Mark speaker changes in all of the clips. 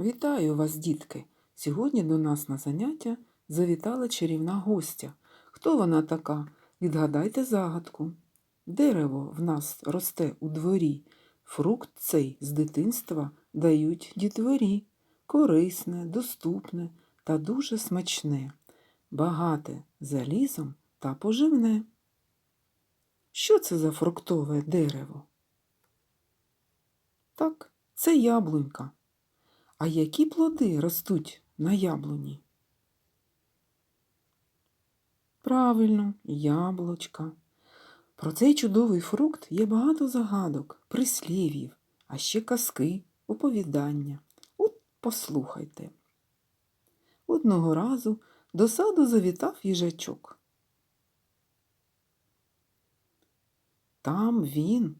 Speaker 1: Вітаю вас, дітки! Сьогодні до нас на заняття завітала чарівна гостя. Хто вона така? Відгадайте загадку. Дерево в нас росте у дворі. Фрукт цей з дитинства дають дітворі. Корисне, доступне та дуже смачне, багате залізом та поживне. Що це за фруктове дерево? Так, це яблунька. А які плоди ростуть на яблуні? Правильно, яблучка. Про цей чудовий фрукт є багато загадок, прислів'їв, а ще казки, оповідання. От послухайте. Одного разу до саду завітав їжачок. Там він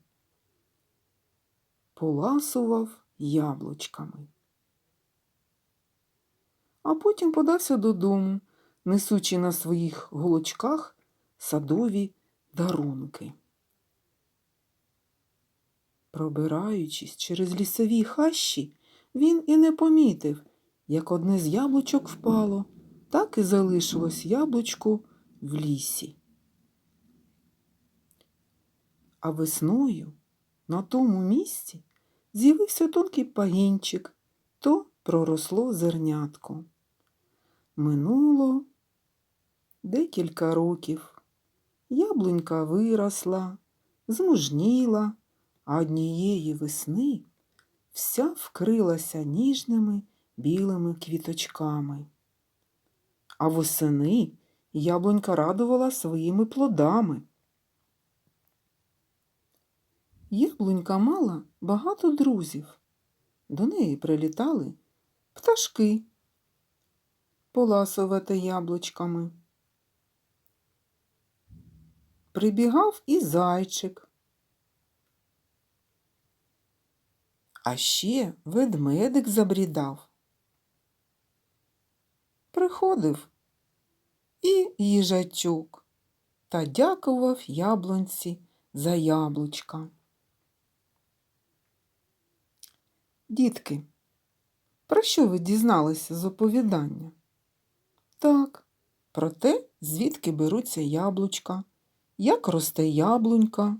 Speaker 1: поласував яблучками а потім подався додому, несучи на своїх голочках садові дарунки. Пробираючись через лісові хащі, він і не помітив, як одне з яблучок впало, так і залишилось яблучко в лісі. А весною на тому місці з'явився тонкий пагінчик, то проросло зернятко. Минуло декілька років. Яблунька виросла, змужніла, а однієї весни вся вкрилася ніжними білими квіточками. А восени яблунька радувала своїми плодами. Яблунька мала багато друзів. До неї прилітали пташки поласувати яблучками. Прибігав і зайчик. А ще ведмедик забрідав. Приходив і їжачок та дякував яблунці за яблучка. Дітки, про що ви дізналися з оповідання? Так, про те, звідки беруться яблучка, як росте яблунька,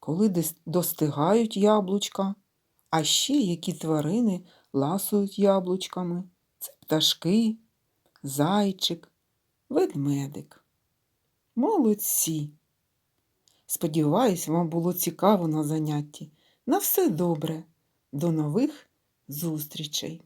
Speaker 1: коли достигають яблучка, а ще які тварини ласують яблучками. Це пташки, зайчик, ведмедик. Молодці! Сподіваюсь, вам було цікаво на занятті. На все добре. До нових зустрічей!